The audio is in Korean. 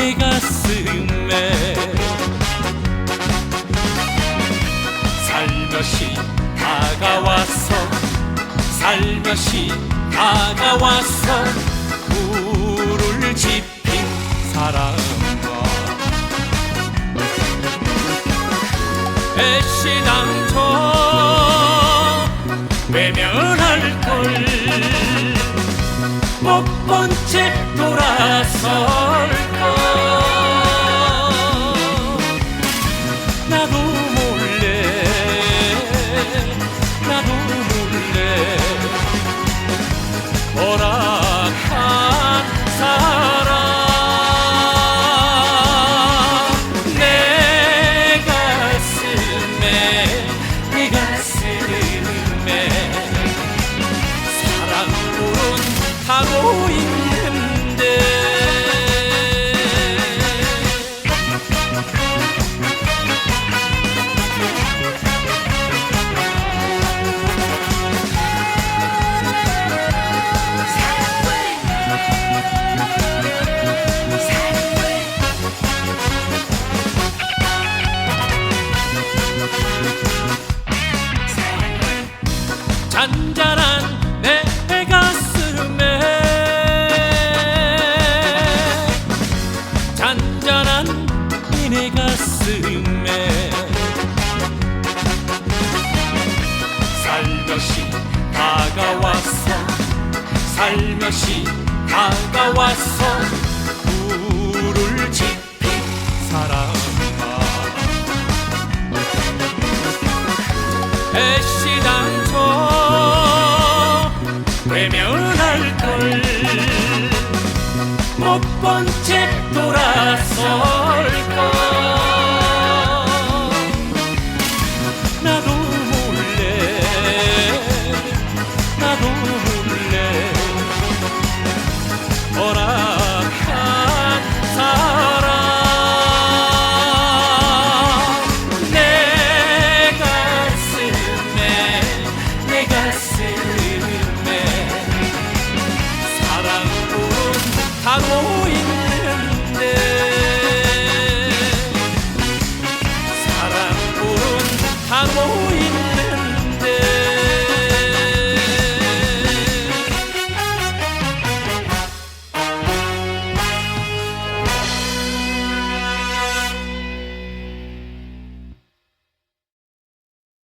내 가슴에 살며시 다가와서 살며시 다가와서 불을 지핀 사랑아 배신왕조 외면할 걸못본채 돌아설 잔잔한 내 가슴에. 잔잔한 이내 가슴에. 살며시 다가왔어. 살며시 다가왔어. 불을 지핀 사랑아 为明。amor